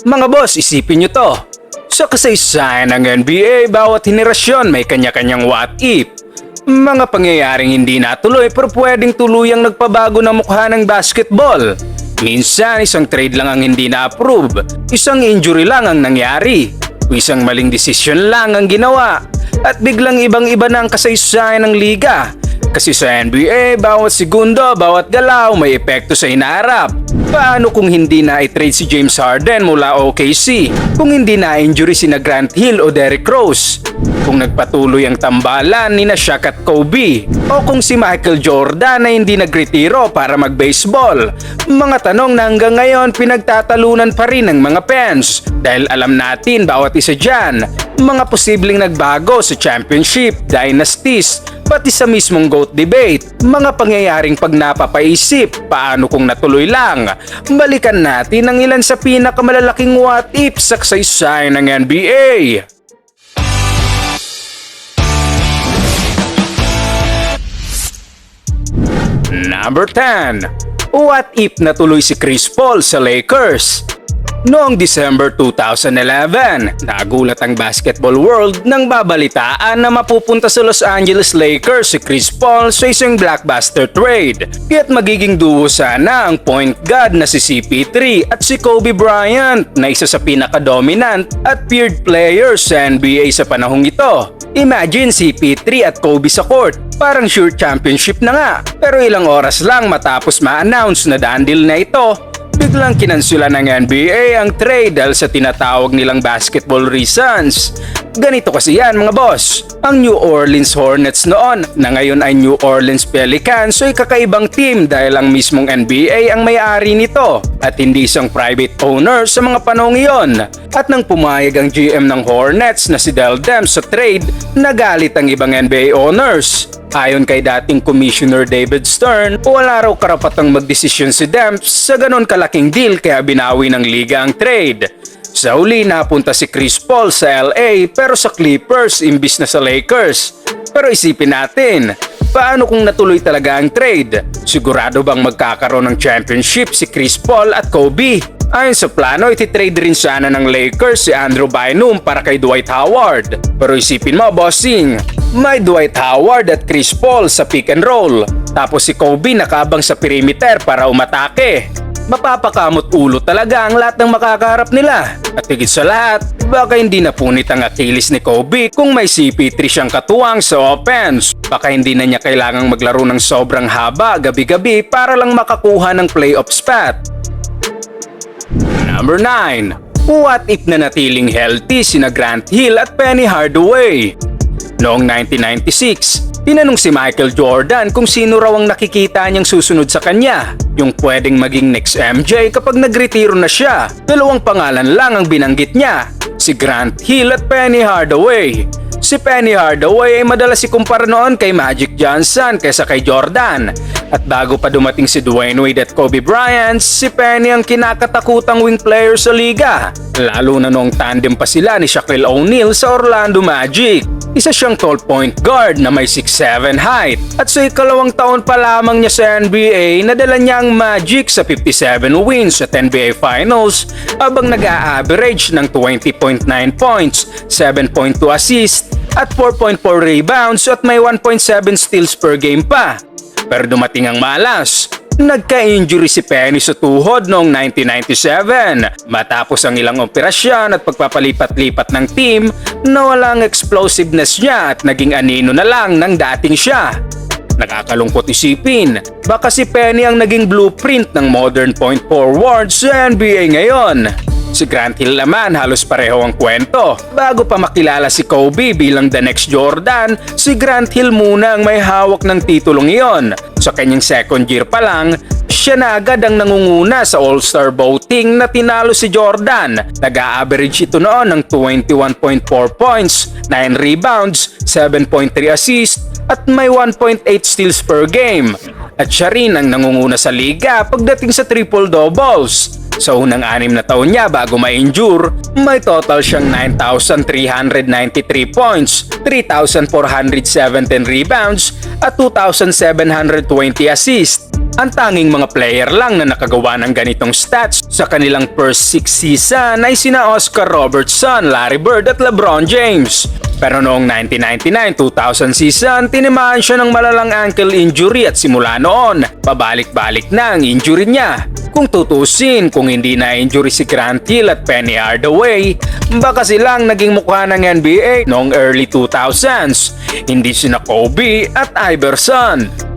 Mga boss, isipin nyo to. Sa kasaysayan ng NBA, bawat henerasyon may kanya-kanyang what if. Mga pangyayaring hindi natuloy pero pwedeng tuluyang nagpabago ng mukha ng basketball. Minsan, isang trade lang ang hindi na-approve. Isang injury lang ang nangyari. O isang maling desisyon lang ang ginawa. At biglang ibang-iba na ang kasaysayan ng liga. Kasi sa NBA, bawat segundo, bawat galaw may epekto sa inaarap. Paano kung hindi na i-trade si James Harden mula OKC? Kung hindi na injury si na Grant Hill o Derrick Rose? Kung nagpatuloy ang tambalan ni na Shaq at Kobe? O kung si Michael Jordan na hindi nagretiro para mag-baseball? Mga tanong na hanggang ngayon pinagtatalunan pa rin ng mga fans dahil alam natin bawat isa dyan mga posibleng nagbago sa championship, dynasties, pati sa mismong GOAT debate, mga pangyayaring pag napapaisip, paano kung natuloy lang. Balikan natin ang ilan sa pinakamalalaking what if sa kasaysayan ng NBA. Number 10. What if natuloy si Chris Paul sa Lakers? Noong December 2011, nagulat ang basketball world nang babalitaan na mapupunta sa Los Angeles Lakers si Chris Paul sa isang blockbuster trade. Kaya't magiging duo sana ang point guard na si CP3 at si Kobe Bryant na isa sa pinaka-dominant at feared players sa NBA sa panahong ito. Imagine CP3 at Kobe sa court. Parang sure championship na nga. Pero ilang oras lang matapos ma-announce na done deal na ito, biglang kinansula ng NBA ang trade dahil sa tinatawag nilang basketball reasons. Ganito kasi yan mga boss. Ang New Orleans Hornets noon na ngayon ay New Orleans Pelicans ay kakaibang team dahil ang mismong NBA ang may-ari nito at hindi isang private owner sa mga panahong iyon. At nang pumayag ang GM ng Hornets na si Del Dem sa trade, nagalit ang ibang NBA owners. Ayon kay dating Commissioner David Stern, wala raw karapatang magdesisyon si Demps sa ganon kalaking deal kaya binawi ng liga ang trade. Sa huli napunta si Chris Paul sa LA pero sa Clippers imbis na sa Lakers. Pero isipin natin, paano kung natuloy talaga ang trade? Sigurado bang magkakaroon ng championship si Chris Paul at Kobe? Ayon sa plano, ititrade rin sana ng Lakers si Andrew Bynum para kay Dwight Howard. Pero isipin mo, bossing, may Dwight Howard at Chris Paul sa pick and roll. Tapos si Kobe nakabang sa perimeter para umatake. Mapapakamot ulo talaga ang lahat ng makakaharap nila. At higit sa lahat, baka hindi na punit ang Achilles ni Kobe kung may CP3 siyang katuwang sa offense. Baka hindi na niya kailangang maglaro ng sobrang haba gabi-gabi para lang makakuha ng playoff spot. Number 9. What if na natiling healthy sina Grant Hill at Penny Hardaway? Noong 1996, tinanong si Michael Jordan kung sino raw ang nakikita niyang susunod sa kanya. Yung pwedeng maging next MJ kapag nagretiro na siya. Dalawang pangalan lang ang binanggit niya, si Grant Hill at Penny Hardaway. Si Penny Hardaway ay madalas ikumpara noon kay Magic Johnson kaysa kay Jordan. At bago pa dumating si Dwayne Wade at Kobe Bryant, si Penny ang kinakatakutang wing player sa liga. Lalo na noong tandem pa sila ni Shaquille O'Neal sa Orlando Magic. Isa siyang tall point guard na may 6'7 height. At sa ikalawang taon pa lamang niya sa NBA, nadala niya ang Magic sa 57 wins at NBA Finals habang nag-a-average ng 20.9 points, 7.2 assists at 4.4 rebounds at may 1.7 steals per game pa. Pero dumating ang malas. Nagka-injury si Penny sa tuhod noong 1997 matapos ang ilang operasyon at pagpapalipat-lipat ng team nawala ang explosiveness niya at naging anino na lang ng dating siya. Nakakalungkot isipin, baka si Penny ang naging blueprint ng modern point forward sa NBA ngayon. Si Grant Hill naman halos pareho ang kwento. Bago pa makilala si Kobe bilang the next Jordan, si Grant Hill muna ang may hawak ng titulong iyon. Sa kanyang second year pa lang, siya na agad ang nangunguna sa All-Star voting na tinalo si Jordan. Nag-a-average ito noon ng 21.4 points, 9 rebounds, 7.3 assists, at may 1.8 steals per game. At siya rin ang nangunguna sa liga pagdating sa triple-doubles. Sa unang anim na taon niya bago ma-injure, may total siyang 9,393 points, 3,417 rebounds at 2,720 assists. Ang tanging mga player lang na nakagawa ng ganitong stats sa kanilang first six season ay sina Oscar Robertson, Larry Bird at LeBron James. Pero noong 1999-2000 season, tinimaan siya ng malalang ankle injury at simula noon, pabalik-balik na ang injury niya. Kung tutusin, kung hindi na injury si Grant Hill at Penny Hardaway, baka silang naging mukha ng NBA noong early 2000s. Hindi sina Kobe at Iverson.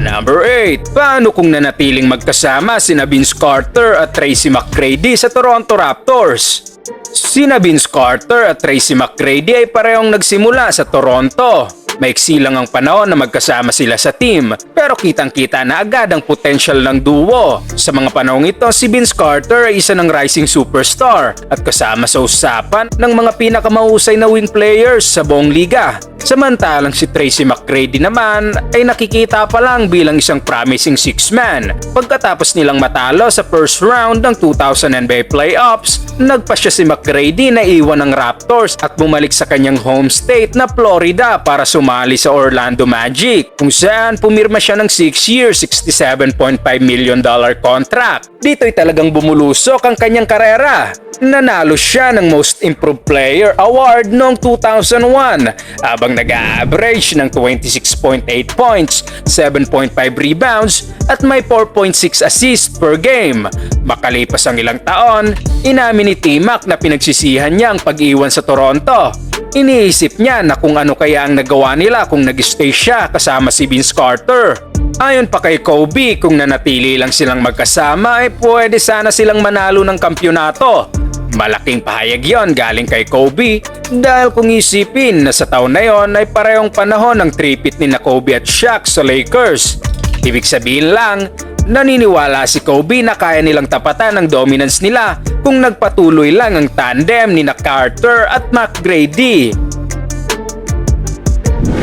Number 8. Paano kung nanatiling magkasama sina Vince Carter at Tracy McGrady sa Toronto Raptors? Sina Vince Carter at Tracy McGrady ay parehong nagsimula sa Toronto. Maiksi lang ang panahon na magkasama sila sa team, pero kitang-kita na agad ang potensyal ng duo. Sa mga panahong ito, si Vince Carter ay isa ng rising superstar at kasama sa usapan ng mga pinakamahusay na wing players sa buong liga. Samantalang si Tracy McGrady naman ay nakikita pa lang bilang isang promising six-man. Pagkatapos nilang matalo sa first round ng 2000 NBA playoffs, nagpa siya si McGrady na iwan ng Raptors at bumalik sa kanyang home state na Florida para sumali sa Orlando Magic kung saan pumirma siya ng 6 years, $67.5 million dollar contract. Dito'y talagang bumulusok ang kanyang karera nanalo siya ng Most Improved Player Award noong 2001 habang nag-average ng 26.8 points, 7.5 rebounds at may 4.6 assists per game. Makalipas ang ilang taon, inamin ni T-Mac na pinagsisihan niya ang pag-iwan sa Toronto. Iniisip niya na kung ano kaya ang nagawa nila kung nag-stay siya kasama si Vince Carter. Ayon pa kay Kobe, kung nanatili lang silang magkasama ay pwede sana silang manalo ng kampyonato. Malaking pahayag yon galing kay Kobe dahil kung isipin na sa taon na yon ay parehong panahon ng tripit ni na Kobe at Shaq sa Lakers. Ibig sabihin lang, naniniwala si Kobe na kaya nilang tapatan ang dominance nila kung nagpatuloy lang ang tandem ni na Carter at McGrady.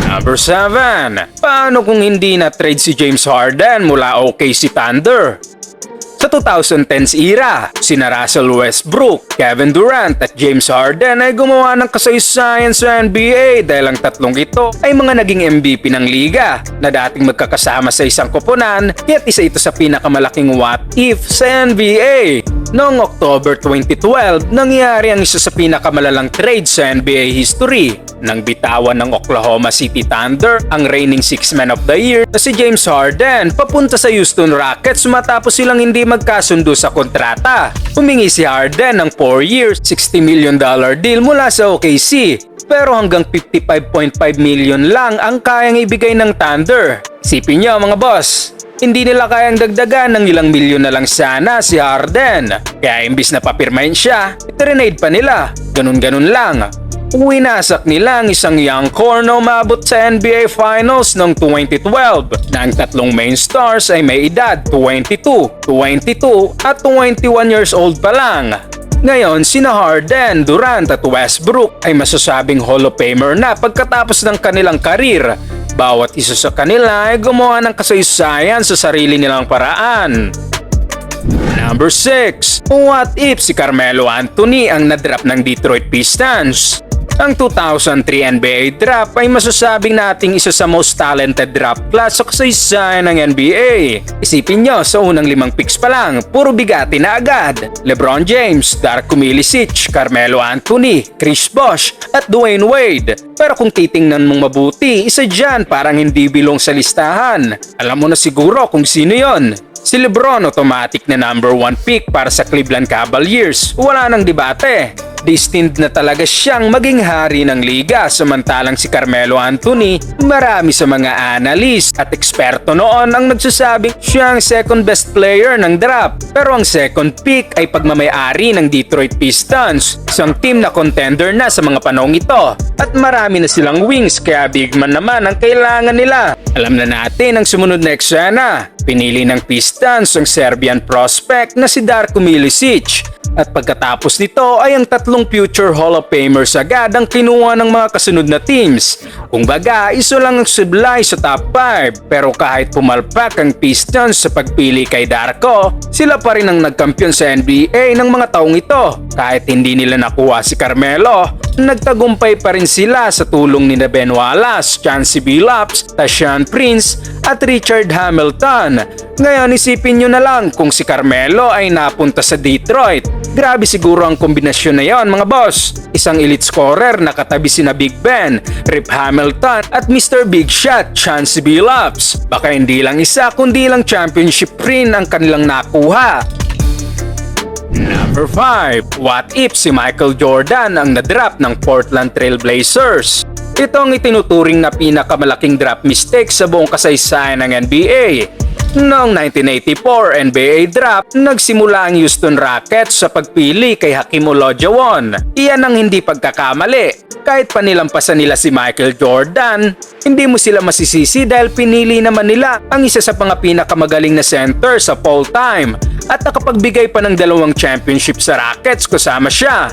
Number 7. Paano kung hindi na trade si James Harden mula OKC Thunder? Sa 2010s era, sina Russell Westbrook, Kevin Durant at James Harden ay gumawa ng kasaysayan sa NBA dahil ang tatlong ito ay mga naging MVP ng liga na dating magkakasama sa isang koponan at isa ito sa pinakamalaking what if sa NBA. Noong October 2012, nangyari ang isa sa pinakamalalang trade sa NBA history nang bitawan ng Oklahoma City Thunder ang reigning Six Man of the Year na si James Harden papunta sa Houston Rockets matapos silang hindi magkasundo sa kontrata. Humingi si Harden ng 4 years, $60 million dollar deal mula sa OKC pero hanggang 55.5 million lang ang kayang ibigay ng Thunder. Sipin niyo mga boss, hindi nila kayang dagdagan ng ilang milyon na lang sana si Harden. Kaya imbis na papirmahin siya, itrenade pa nila. Ganun-ganun lang. Winasak nila ang isang young core na umabot sa NBA Finals noong 2012 na ang tatlong main stars ay may edad 22, 22 at 21 years old pa lang. Ngayon, sina Harden, Durant at Westbrook ay masasabing Hall of Famer na pagkatapos ng kanilang karir. Bawat isa sa kanila ay gumawa ng kasaysayan sa sarili nilang paraan. Number 6. What if si Carmelo Anthony ang nadrap ng Detroit Pistons? Ang 2003 NBA draft ay masasabing nating isa sa most talented draft class sa kasaysayan ng NBA. Isipin nyo, sa unang limang picks pa lang, puro bigati na agad. LeBron James, Darko Milicic, Carmelo Anthony, Chris Bosh, at Dwayne Wade. Pero kung titingnan mong mabuti, isa dyan parang hindi bilong sa listahan. Alam mo na siguro kung sino yon. Si Lebron automatic na number 1 pick para sa Cleveland Cavaliers. Wala nang debate. Destined na talaga siyang maging hari ng liga samantalang si Carmelo Anthony marami sa mga analyst at eksperto noon ang nagsasabing siya ang second best player ng draft. Pero ang second pick ay pagmamayari ng Detroit Pistons isang team na contender na sa mga panahong ito. At marami na silang wings kaya big man naman ang kailangan nila. Alam na natin ang sumunod na eksena. Pinili ng Pistons ang Serbian prospect na si Darko Milicic. At pagkatapos nito ay ang tatlong future Hall of Famers agad ang kinuha ng mga kasunod na teams. Kumbaga, iso lang ang sublay sa top 5 pero kahit pumalpak ang Pistons sa pagpili kay Darko, sila pa rin ang nagkampiyon sa NBA ng mga taong ito. Kahit hindi nila nakuha si Carmelo, nagtagumpay pa rin sila sa tulong ni Ben Wallace, Chancey Billups, Tashawn Prince at Richard Hamilton. Ngayon isipin nyo na lang kung si Carmelo ay napunta sa Detroit. Grabe siguro ang kombinasyon na yon mga boss. Isang elite scorer na katabi sina Big Ben, Rip Hamilton at Mr. Big Shot, Chancey Billups. Baka hindi lang isa kundi lang championship rin ang kanilang nakuha. Number 5. What if si Michael Jordan ang na-drop ng Portland Trail Blazers? Ito ang itinuturing na pinakamalaking drop mistake sa buong kasaysayan ng NBA. Noong 1984 NBA draft, nagsimula ang Houston Rockets sa pagpili kay Hakim Olajuwon. Iyan ang hindi pagkakamali. Kahit pa nilampasan nila si Michael Jordan, hindi mo sila masisisi dahil pinili naman nila ang isa sa mga pinakamagaling na center sa all time at nakapagbigay pa ng dalawang championship sa Rockets kasama siya.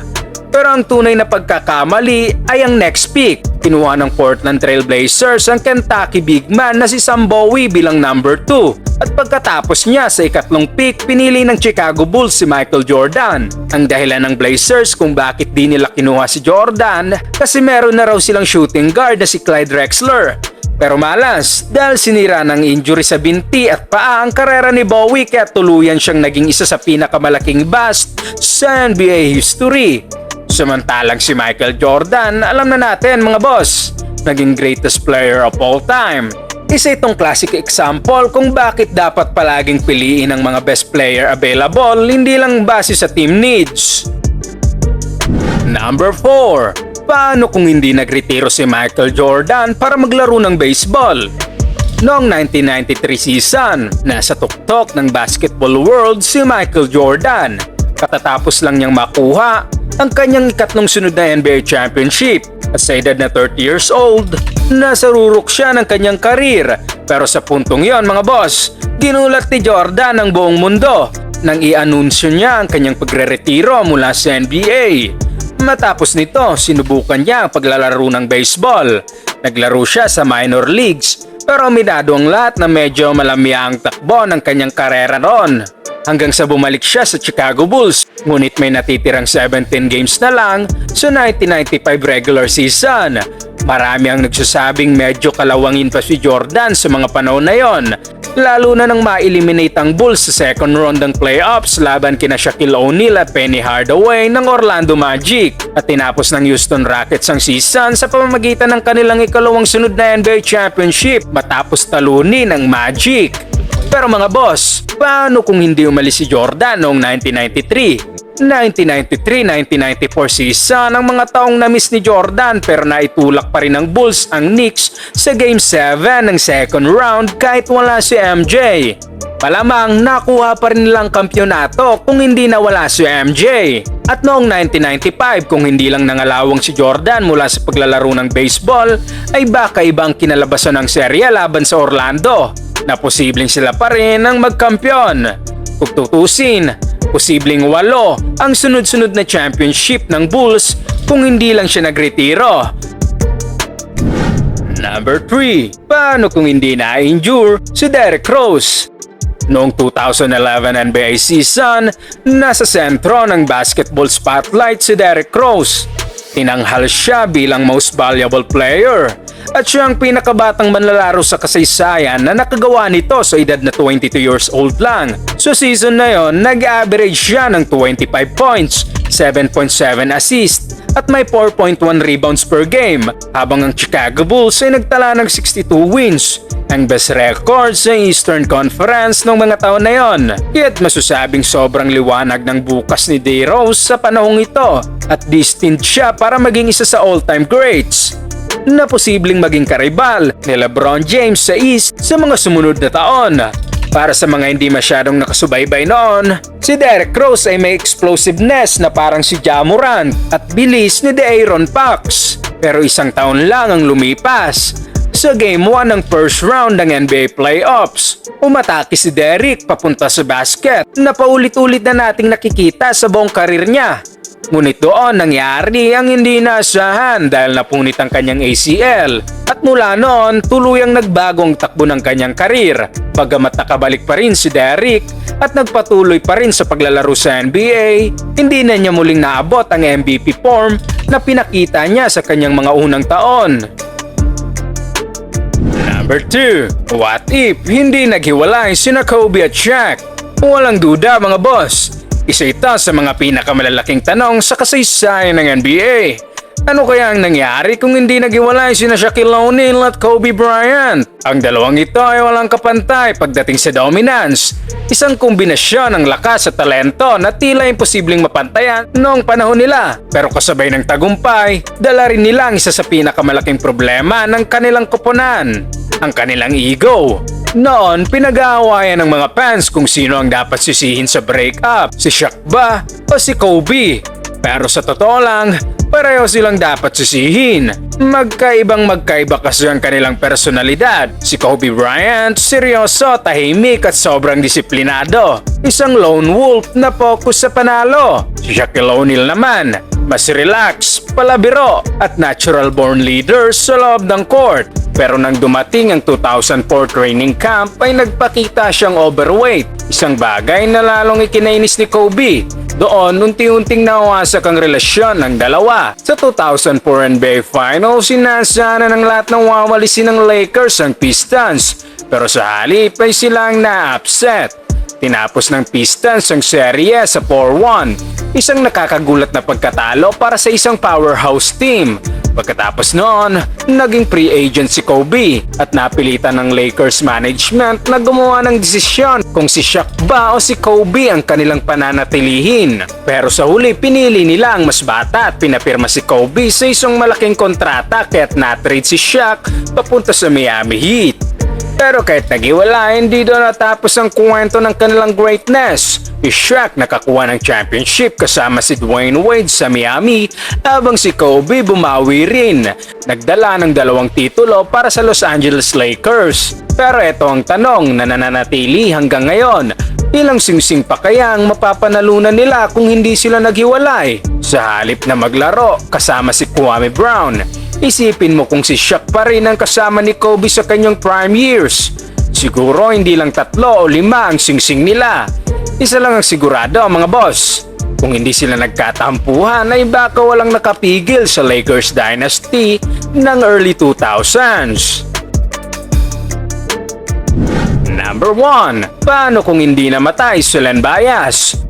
Pero ang tunay na pagkakamali ay ang next pick. Kinuha ng Portland Trail Blazers ang Kentucky big man na si Sam Bowie bilang number 2. At pagkatapos niya sa ikatlong pick, pinili ng Chicago Bulls si Michael Jordan. Ang dahilan ng Blazers kung bakit di nila kinuha si Jordan kasi meron na raw silang shooting guard na si Clyde Drexler. Pero malas, dahil sinira ng injury sa binti at paa ang karera ni Bowie kaya tuluyan siyang naging isa sa pinakamalaking bust sa NBA history. Samantalang si Michael Jordan, alam na natin mga boss, naging greatest player of all time. Isa itong classic example kung bakit dapat palaging piliin ang mga best player available hindi lang base sa team needs. Number 4. Paano kung hindi nagretiro si Michael Jordan para maglaro ng baseball? Noong 1993 season, nasa tuktok ng basketball world si Michael Jordan. Katatapos lang niyang makuha ang kanyang ikatlong sunod na NBA championship at sa edad na 30 years old, nasa rurok siya ng kanyang karir. Pero sa puntong yon mga boss, ginulat ni Jordan ang buong mundo nang i-anunsyo niya ang kanyang pagre-retiro mula sa NBA. Matapos nito, sinubukan niya ang paglalaro ng baseball. Naglaro siya sa minor leagues pero minado ang lahat na medyo malamya ang takbo ng kanyang karera noon. Hanggang sa bumalik siya sa Chicago Bulls, ngunit may natitirang 17 games na lang sa 1995 regular season. Marami ang nagsasabing medyo kalawangin pa si Jordan sa mga panahon na yon, lalo na nang ma-eliminate ang Bulls sa second round ng playoffs laban kina Shaquille O'Neal at Penny Hardaway ng Orlando Magic at tinapos ng Houston Rockets ang season sa pamamagitan ng kanilang ikalawang sunod na NBA championship matapos talunin ang Magic. Pero mga boss, paano kung hindi umalis si Jordan noong 1993? 1993-1994 season ang mga taong na-miss ni Jordan pero naitulak pa rin ng Bulls ang Knicks sa Game 7 ng second round kahit wala si MJ. Palamang nakuha pa rin nilang kampyonato kung hindi nawala si MJ. At noong 1995 kung hindi lang nangalawang si Jordan mula sa paglalaro ng baseball ay baka ibang kinalabasan ng serya laban sa Orlando na posibleng sila pa rin ang magkampyon. Kung tutusin, posibleng walo ang sunod-sunod na championship ng Bulls kung hindi lang siya nagretiro. Number 3. Paano kung hindi na-injure si Derrick Rose? Noong 2011 NBA season, nasa sentro ng basketball spotlight si Derrick Rose. Tinanghal siya bilang most valuable player at siya ang pinakabatang manlalaro sa kasaysayan na nakagawa nito sa edad na 22 years old lang. Sa season na yon, nag-average siya ng 25 points, 7.7 assist at may 4.1 rebounds per game habang ang Chicago Bulls ay nagtala ng 62 wins ang best record sa Eastern Conference noong mga taon na yon. Kaya't masusabing sobrang liwanag ng bukas ni D. Rose sa panahong ito at destined siya para maging isa sa all-time greats na posibleng maging karibal ni LeBron James sa East sa mga sumunod na taon. Para sa mga hindi masyadong nakasubaybay noon, si Derek Rose ay may explosiveness na parang si Ja at bilis ni De'Aaron Fox. Pero isang taon lang ang lumipas sa Game 1 ng first round ng NBA Playoffs. Umatake si Derek papunta sa basket na paulit-ulit na nating nakikita sa buong karir niya. Ngunit doon nangyari ang hindi naasahan dahil napunit ang kanyang ACL at mula noon tuluyang nagbagong takbo ng kanyang karir. Bagamat nakabalik pa rin si Derrick at nagpatuloy pa rin sa paglalaro sa NBA, hindi na niya muling naabot ang MVP form na pinakita niya sa kanyang mga unang taon. Number 2. What if hindi naghiwalay sina Kobe at Shaq? Walang duda mga boss. Isa ito sa mga pinakamalalaking tanong sa kasaysayan ng NBA. Ano kaya ang nangyari kung hindi naghiwalay sina Shaquille O'Neal at Kobe Bryant? Ang dalawang ito ay walang kapantay pagdating sa dominance. Isang kombinasyon ng lakas at talento na tila imposibleng mapantayan noong panahon nila. Pero kasabay ng tagumpay, dala rin nila ang isa sa pinakamalaking problema ng kanilang koponan, ang kanilang ego. Noon, pinag-aawayan ng mga fans kung sino ang dapat sisihin sa breakup, si Shaq ba o si Kobe. Pero sa totoo lang, pareho silang dapat sisihin. Magkaibang magkaiba kasi ang kanilang personalidad. Si Kobe Bryant, seryoso, tahimik at sobrang disiplinado. Isang lone wolf na focus sa panalo. Si Shaquille O'Neal naman, mas relax, palabiro at natural born leader sa loob ng court. Pero nang dumating ang 2004 training camp ay nagpakita siyang overweight. Isang bagay na lalong ikinainis ni Kobe. Doon, unti-unting nawasak ang relasyon ng dalawa. Sa 2004 NBA Finals, sinasana ng lahat ng wawalisin ng Lakers ang Pistons. Pero sa halip ay silang na-upset. Tinapos ng Pistons ang serye sa 4-1. Isang nakakagulat na pagkatalo para sa isang powerhouse team. Pagkatapos noon, naging free agent si Kobe at napilitan ng Lakers management na gumawa ng desisyon kung si Shaq ba o si Kobe ang kanilang pananatilihin. Pero sa huli, pinili nila ang mas bata at pinapirma si Kobe sa isang malaking kontrata kaya't na-trade si Shaq papunta sa Miami Heat. Pero kahit nagiwala, hindi doon natapos ang kwento ng kanilang greatness. Si Shaq nakakuha ng championship kasama si Dwayne Wade sa Miami habang si Kobe bumawi rin. Nagdala ng dalawang titulo para sa Los Angeles Lakers. Pero ito ang tanong na nananatili hanggang ngayon. Ilang singsing pa kaya ang mapapanalunan nila kung hindi sila naghiwalay? Sa halip na maglaro kasama si Kwame Brown, Isipin mo kung si Shaq pa rin ang kasama ni Kobe sa kanyang prime years. Siguro hindi lang tatlo o lima ang singsing nila. Isa lang ang sigurado mga boss. Kung hindi sila nagkatampuhan ay baka walang nakapigil sa Lakers dynasty ng early 2000s. Number 1. Paano kung hindi namatay si Len Bias?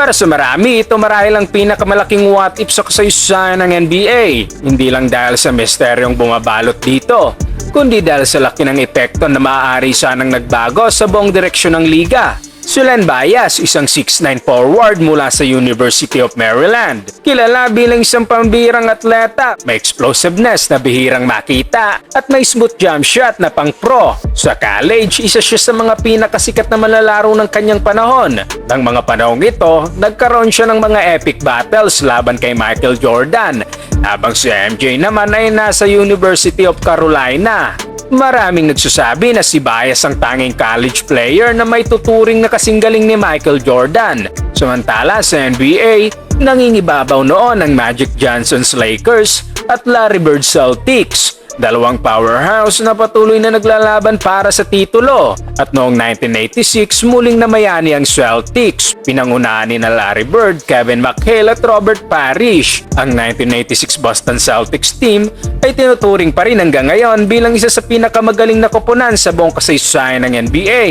Para sa marami, ito marahil ang pinakamalaking what if sa kasaysayan ng NBA. Hindi lang dahil sa misteryong bumabalot dito, kundi dahil sa laki ng epekto na maaari sanang nagbago sa buong direksyon ng liga. Si Len Bias, isang 6'9 forward mula sa University of Maryland. Kilala bilang isang pambirang atleta, may explosiveness na bihirang makita at may smooth jump shot na pang pro. Sa college, isa siya sa mga pinakasikat na malalaro ng kanyang panahon. Nang mga panahong ito, nagkaroon siya ng mga epic battles laban kay Michael Jordan, habang si MJ naman ay nasa University of Carolina. Maraming nagsasabi na si Bias ang tanging college player na may tuturing na kasinggaling ni Michael Jordan. Samantala sa NBA, nangingibabaw noon ang Magic Johnson's Lakers at Larry Bird Celtics. Dalawang powerhouse na patuloy na naglalaban para sa titulo. At noong 1986, muling namayani ang Celtics. Pinangunahan ni na Larry Bird, Kevin McHale at Robert Parrish. Ang 1986 Boston Celtics team ay tinuturing pa rin hanggang ngayon bilang isa sa pinakamagaling na koponan sa buong kasaysayan ng NBA.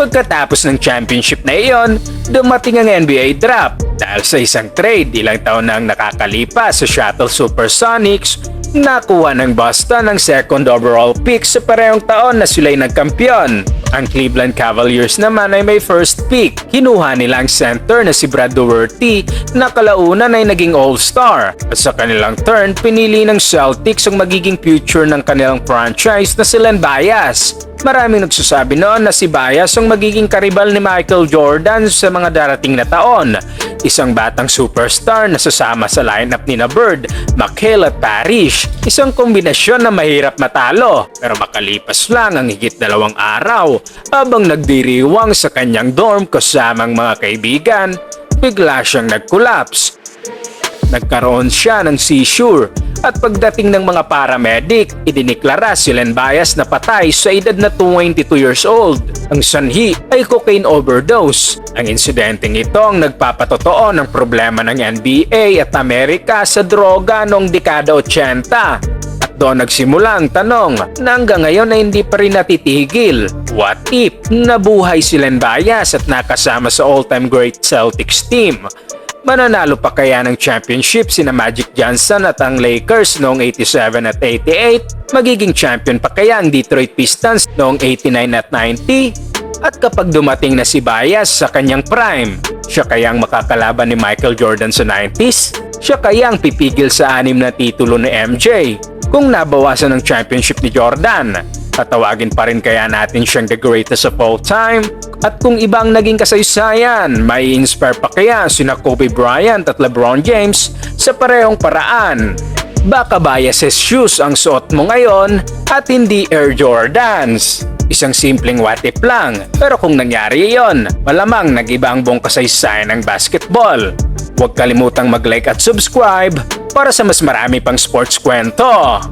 Pagkatapos ng championship na iyon, dumating ang NBA draft. Dahil sa isang trade, ilang taon na ang nakakalipas sa Shuttle Supersonics, nakuha ng Boston ang second overall pick sa parehong taon na sila'y nagkampiyon. Ang Cleveland Cavaliers naman ay may first pick. Kinuha nila ang center na si Brad Doherty na kalaunan ay naging all-star. At sa kanilang turn, pinili ng Celtics ang magiging future ng kanilang franchise na si Len Bias. Maraming nagsasabi noon na si Bias ang magiging karibal ni Michael Jordan sa mga darating na taon. Isang batang superstar na sasama sa lineup ni na Bird, McHale at Parrish. Isang kombinasyon na mahirap matalo pero makalipas lang ang higit dalawang araw habang nagdiriwang sa kanyang dorm kasamang mga kaibigan, bigla siyang nag-collapse. Nagkaroon siya ng seizure at pagdating ng mga paramedic, idiniklara si Len Bias na patay sa edad na 22 years old. Ang sanhi ay cocaine overdose. Ang insidenteng ito ang nagpapatotoo ng problema ng NBA at Amerika sa droga noong dekada 80 at doon nagsimula ang tanong na hanggang ngayon na hindi pa rin natitigil. What if nabuhay si Len Bias at nakasama sa all-time great Celtics team? Mananalo pa kaya ng championship sina Magic Johnson at ang Lakers noong 87 at 88? Magiging champion pa kaya ang Detroit Pistons noong 89 at 90? At kapag dumating na si Bias sa kanyang prime, siya kayang makakalaban ni Michael Jordan sa 90s? Siya kayang pipigil sa anim na titulo ni MJ? Kung nabawasan ng championship ni Jordan, tatawagin pa rin kaya natin siyang the greatest of all time? At kung ibang naging kasaysayan, may inspire pa kaya sina Kobe Bryant at LeBron James sa parehong paraan? Baka biases shoes ang suot mo ngayon at hindi Air Jordans. Isang simpleng what if lang, pero kung nangyari yon, malamang nag-iba ang buong kasaysayan ng basketball. Huwag kalimutang mag-like at subscribe para sa mas marami pang sports kwento.